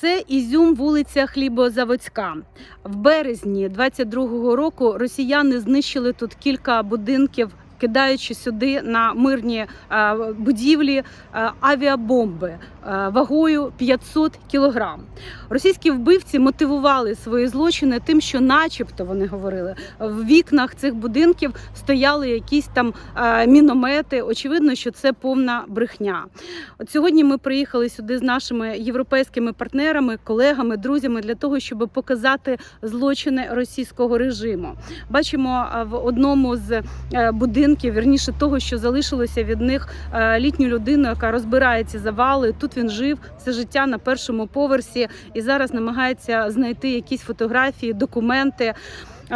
Це Ізюм, вулиця Хлібозаводська. В березні 22-го року росіяни знищили тут кілька будинків. Кидаючи сюди на мирні е, будівлі е, авіабомби е, вагою 500 кілограм. Російські вбивці мотивували свої злочини тим, що, начебто, вони говорили, в вікнах цих будинків стояли якісь там міномети. Очевидно, що це повна брехня. От сьогодні ми приїхали сюди з нашими європейськими партнерами, колегами, друзями для того, щоб показати злочини російського режиму. Бачимо в одному з е, будинків, вірніше того, що залишилося від них е, літню людину, яка розбирає ці завали. Тут він жив все життя на першому поверсі і зараз намагається знайти якісь фотографії, документи.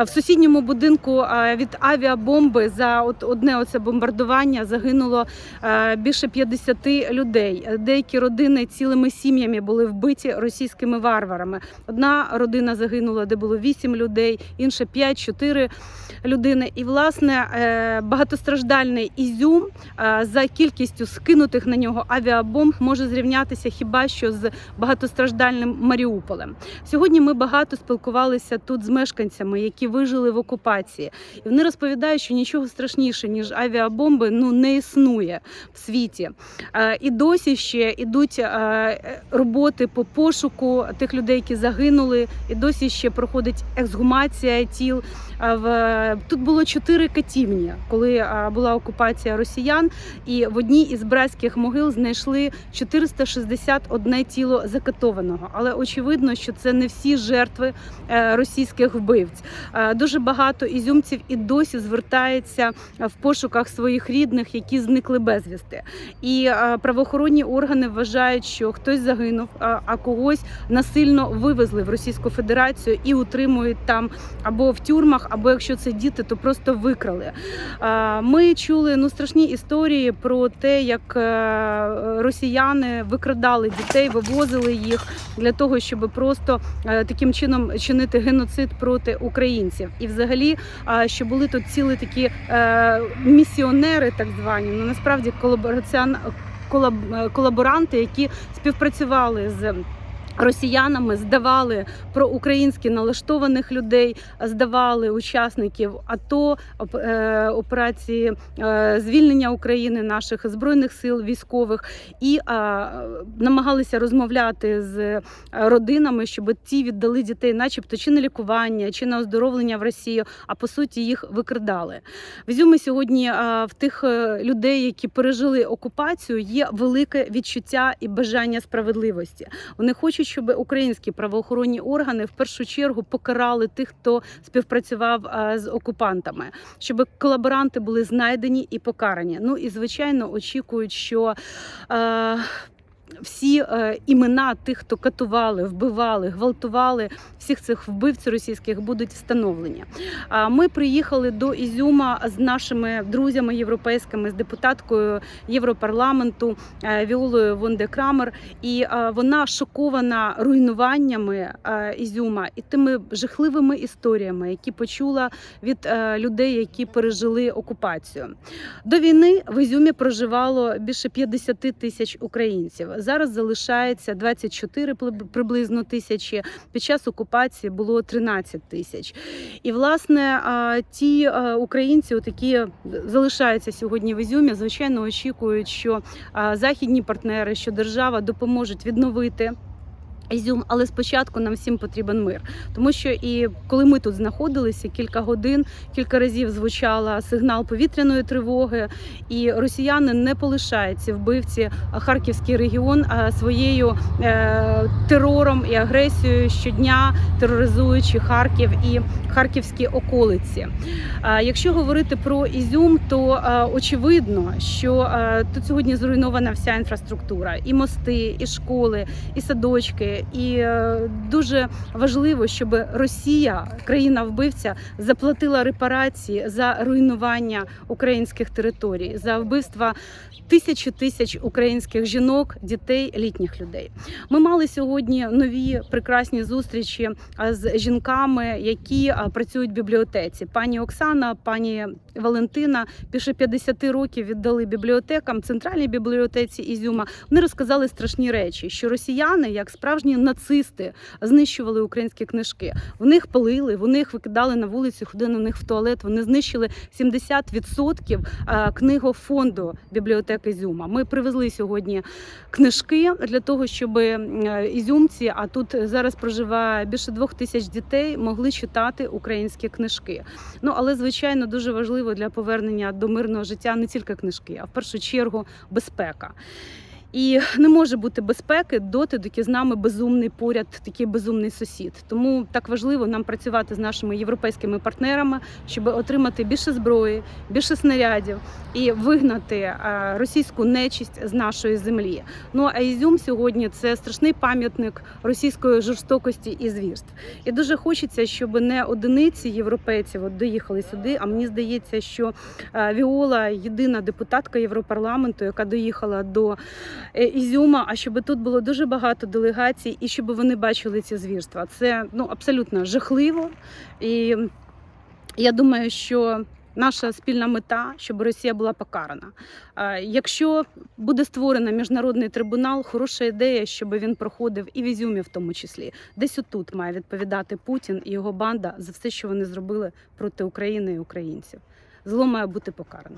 В сусідньому будинку від авіабомби за одне оце бомбардування загинуло е, більше 50 людей. Деякі родини цілими сім'ями були вбиті російськими варварами. Одна родина загинула, де було 8 людей, інша 5-4 людини. І власне е, багатостраждальний ізюм е, за кількістю скинутих на нього авіабомб може зрівнятися хіба що з багатостраждальним Маріуполем. Сьогодні ми багато спілкувалися тут з мешканцями, які вижили в окупації, і вони розповідають, що нічого страшніше ніж авіабомби ну не існує в світі. Е, І досі ще ідуть е, роботи по пошуку тих людей, які загинули, і досі ще проходить ексгумація тіл. В тут було чотири катівні, коли була окупація росіян, і в одній із братських могил знайшли 461 тіло закатованого. Але очевидно, що це не всі жертви е, російських вбивць. Е, Дуже багато ізюмців і досі звертається в пошуках своїх рідних, які зникли безвісти. І е, правоохоронні органи вважають, що хтось загинув, а когось насильно вивезли в Російську Федерацію і утримують там або в тюрмах, або якщо це діти, то просто викрали. Е, Ми чули ну страшні історії про те, як е, росіяни викрадали дітей, вивозили їх для того, щоб просто е, таким чином чинити геноцид проти українців. І взагалі, що були тут цілі такі е, місіонери, так звані, ну насправді колабораціон колаб- е, колаборанти, які співпрацювали з. Росіянами здавали проукраїнськи налаштованих людей, здавали учасників АТО, е, операції е, звільнення України наших збройних сил військових і намагалися розмовляти з е, родинами, щоб ті віддали дітей, начебто чи на лікування, чи на оздоровлення в Росію, а по суті їх викрадали. В Ізюмі сьогодні в тих людей, які пережили окупацію, є велике відчуття і бажання справедливості. Вони хочуть, щоб українські правоохоронні органи в першу чергу покарали тих, хто співпрацював е, з окупантами, щоб колаборанти були знайдені і покарані. Ну і звичайно очікують, що. Е, всі е, імена тих, хто катували, вбивали, гвалтували всіх цих вбивців російських будуть встановлені. А ми приїхали до Ізюма з нашими друзями європейськими, з депутаткою Європарламенту е, Віолою Вон де Крамер, і е, вона шокована руйнуваннями е, Ізюма і тими жахливими історіями, які почула від е, людей, які пережили окупацію. До війни в Ізюмі проживало більше 50 тисяч українців. Зараз залишається 24 приблизно тисячі. Під час окупації було 13 тисяч. І власне ті українці, які залишаються сьогодні в Ізюмі, звичайно очікують, що західні партнери, що держава допоможуть відновити. Ізюм, але спочатку нам всім потрібен мир, тому що і коли ми тут знаходилися кілька годин, кілька разів звучала сигнал повітряної тривоги, і росіяни не полишають ці вбивці Харківський регіон своєю е, терором і агресією щодня тероризуючи Харків і харківські околиці. А, Якщо говорити про Ізюм, то а, очевидно, що тут сьогодні зруйнована вся інфраструктура, і мости, і школи, і садочки. І е, дуже важливо, щоб Росія, країна-вбивця, заплатила репарації за руйнування українських територій, за вбивства тисячі тисяч українських жінок, дітей, літніх людей. Ми мали сьогодні нові прекрасні зустрічі з жінками, які працюють в бібліотеці. Пані Оксана, пані Валентина більше 50 років віддали бібліотекам, центральній бібліотеці Ізюма. Вони розказали страшні речі, що росіяни, як справжні справжні нацисти знищували українські книжки. Вони їх палили, вони їх викидали на вулицю, ходили на них в туалет. Вони знищили 70% е, книгофонду бібліотеки Ізюма. Ми привезли сьогодні книжки для того, щоб е, ізюмці, а тут зараз проживає більше двох тисяч дітей, могли читати українські книжки. Ну але звичайно дуже важливо для повернення до мирного життя не тільки книжки, а в першу чергу безпека. І не може бути безпеки доти, доки з нами безумний поряд, такий безумний сусід. Тому так важливо нам працювати з нашими європейськими партнерами, щоб отримати більше зброї, більше снарядів і вигнати е, російську нечисть з нашої землі. Ну а Ізюм сьогодні це страшний пам'ятник російської жорстокості і звірств. І дуже хочеться, щоб не одиниці європейців от доїхали сюди. А мені здається, що е, Віола єдина депутатка Європарламенту, яка доїхала до Ізюма. А щоб тут було дуже багато делегацій, і щоб вони бачили ці звірства. Це ну абсолютно жахливо. І я думаю, що. Наша спільна мета, щоб Росія була покарана. Е, Якщо буде створено міжнародний трибунал, хороша ідея, щоб він проходив і в Ізюмі, в тому числі, десь отут має відповідати Путін і його банда за все, що вони зробили проти України і українців. Зло має бути покарано.